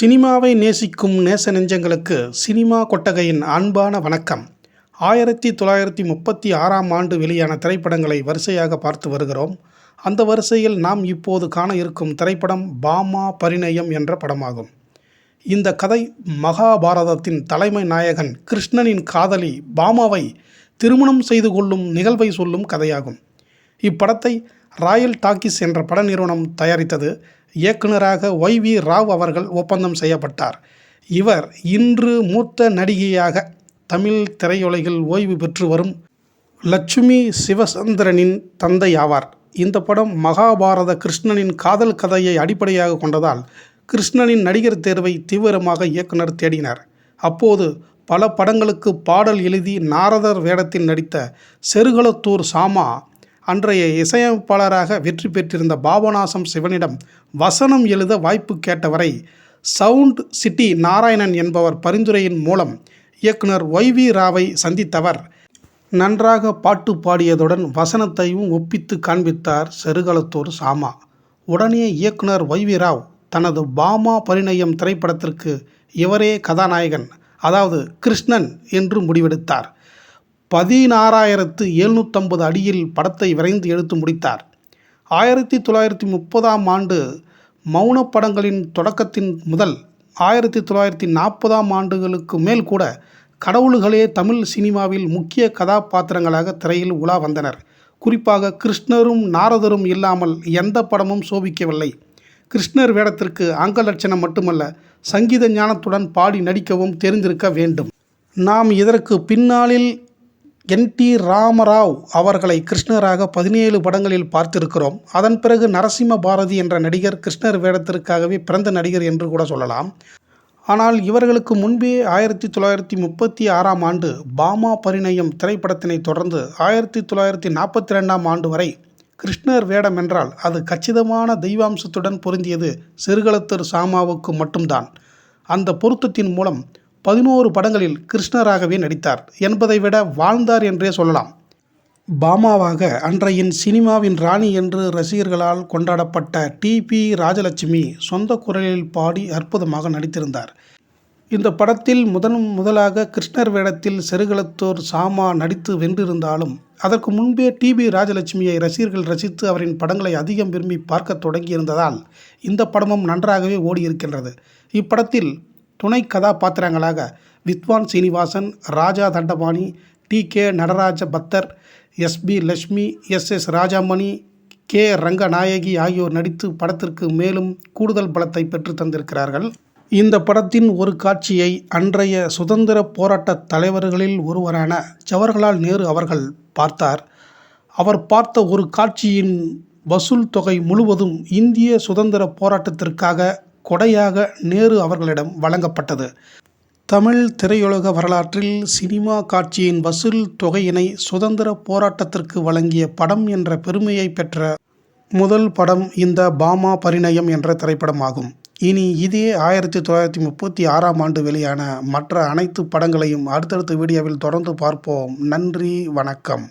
சினிமாவை நேசிக்கும் நேச நெஞ்சங்களுக்கு சினிமா கொட்டகையின் அன்பான வணக்கம். ஆயிரத்தி தொள்ளாயிரத்தி முப்பத்தி ஆறாம் ஆண்டு வெளியான திரைப்படங்களை வரிசையாக பார்த்து வருகிறோம். அந்த வரிசையில் நாம் இப்போது காண இருக்கும் திரைப்படம் பாமா பரிணயம் என்ற படமாகும். இந்த கதை மகாபாரதத்தின் தலைமை நாயகன் கிருஷ்ணனின் காதலி பாமாவை திருமணம் செய்து கொள்ளும் நிகழ்வை சொல்லும் கதையாகும். இப்படத்தை ராயல் டாக்கீஸ் என்ற பட நிறுவனம் தயாரித்தது. இயக்குனராக ஒய் வி ராவ் அவர்கள் ஒப்பந்தம் செய்யப்பட்டார். இவர் இன்று மூத்த நடிகையாக தமிழ் திரையுலகில் ஓய்வு பெற்று வரும் லட்சுமி சிவசந்திரனின் தந்தை ஆவார் இந்த படம் மகாபாரத கிருஷ்ணனின் காதல் கதையை அடிப்படையாக கொண்டதால் கிருஷ்ணனின் நடிகர் தேர்வை தீவிரமாக இயக்குனர் தேடினார். அப்போது பல படங்களுக்கு பாடல் எழுதி நாரதர் வேடத்தில் நடித்த செருகளத்தூர் சாமா அன்றைய இசையமைப்பாளராக வெற்றி பெற்றிருந்த பாபநாசம் சிவனிடம் வசனம் எழுத வாய்ப்பு கேட்டவரை சவுண்ட் சிட்டி நாராயணன் என்பவர் பரிந்துரையின் மூலம் இயக்குனர் ஒய் வி ராவை சந்தித்தவர். நன்றாக பாட்டு பாடியதுடன் வசனத்தையும் ஒப்பித்து காண்பித்தார் செருகளத்தூர் சாமா. உடனே இயக்குனர் ஒய் வி ராவ் தனது பாமா பரிணயம் திரைப்படத்திற்கு இவரே கதாநாயகன் அதாவது கிருஷ்ணன் என்று முடிவெடுத்தார். பதினாறாயிரத்து எழுநூற்றம்பது அடியில் படத்தை விரைந்து எடுத்து முடித்தார். ஆயிரத்தி தொள்ளாயிரத்தி முப்பதாம் ஆண்டு மௌன படங்களின் தொடக்கத்தின் முதல் ஆயிரத்தி தொள்ளாயிரத்தி நாற்பதாம் ஆண்டுகளுக்கு மேல் கூட கடவுள்களே தமிழ் சினிமாவில் முக்கிய கதாபாத்திரங்களாக திரையில் உலா வந்தனர். குறிப்பாக கிருஷ்ணரும் நாரதரும் இல்லாமல் எந்த படமும் சோபிக்கவில்லை. கிருஷ்ணர் வேடத்திற்கு அங்க லட்சணம் மட்டுமல்ல சங்கீத ஞானத்துடன் பாடி நடிக்கவும் தெரிந்திருக்க வேண்டும். நாம் இதற்கு பின்னாளில் என் டி ராமராவ் அவர்களை கிருஷ்ணராக பதினேழு படங்களில் பார்த்திருக்கிறோம். அதன் பிறகு நரசிம்ம பாரதி என்ற நடிகர் கிருஷ்ணர் வேடத்திற்காகவே பிறந்த நடிகர் என்று கூட சொல்லலாம். ஆனால் இவர்களுக்கு முன்பே ஆயிரத்தி தொள்ளாயிரத்தி முப்பத்தி ஆறாம் ஆண்டு பாமா பரிணயம் திரைப்படத்தினை தொடர்ந்து ஆயிரத்தி தொள்ளாயிரத்தி நாற்பத்தி ரெண்டாம் ஆண்டு வரை கிருஷ்ணர் வேடம் என்றால் அது கச்சிதமான தெய்வாம்சத்துடன் பொருந்தியது சிறுகளத்தர் சாமாவுக்கு மட்டும்தான். அந்த பொருத்தத்தின் மூலம் பதினோரு படங்களில் கிருஷ்ணராகவே நடித்தார். என்பதை விட வாழ்ந்தார் என்றே சொல்லலாம். பாமாவாக அன்றையின் சினிமாவின் ராணி என்று ரசிகர்களால் கொண்டாடப்பட்ட டிபி ராஜலட்சுமி சொந்த குரலில் பாடி அற்புதமாக நடித்திருந்தார். இந்த படத்தில் முதன் முதலாக கிருஷ்ணர் வேடத்தில் செருகலத்தோர் சாமா நடித்து வென்றிருந்தாலும் அதற்கு முன்பே டிபி ராஜலட்சுமியை ரசிகர்கள் ரசித்து அவரின் படங்களை அதிகம் விரும்பி பார்க்க தொடங்கியிருந்ததால் இந்த படமும் நன்றாகவே ஓடியிருக்கின்றது. இப்படத்தில் துணை கதாபாத்திரங்களாக Vidwan Srinivasan Raja Thandapani T. K. Nataraja Pathar S P Lakshmi S. S. Rajamani K. Ranganayaki ஆகியோர் நடித்து படத்திற்கு மேலும் கூடுதல் பலத்தை பெற்று தந்திருக்கிறார்கள். இந்த படத்தின் ஒரு காட்சியை அன்றைய சுதந்திர போராட்ட தலைவர்களில் ஒருவரான ஜவஹர்லால் நேரு அவர்கள் பார்த்தார். அவர் பார்த்த ஒரு காட்சியின் வசூல் தொகை முழுவதும் இந்திய சுதந்திர போராட்டத்திற்காக கொடையாக நேரு அவர்களிடம் வழங்கப்பட்டது. தமிழ் திரையுலக வரலாற்றில் சினிமா காட்சியின் வசூல் தொகையினை சுதந்திர போராட்டத்திற்கு வழங்கிய படம் என்ற பெருமையை பெற்ற முதல் படம் இந்த பாமா பரிணயம் என்ற திரைப்படமாகும். இனி இதே ஆயிரத்தி தொள்ளாயிரத்தி முப்பத்தி ஆறாம் ஆண்டு வெளியான மற்ற அனைத்து படங்களையும் அடுத்தடுத்த வீடியோவில் தொடர்ந்து பார்ப்போம். நன்றி வணக்கம்.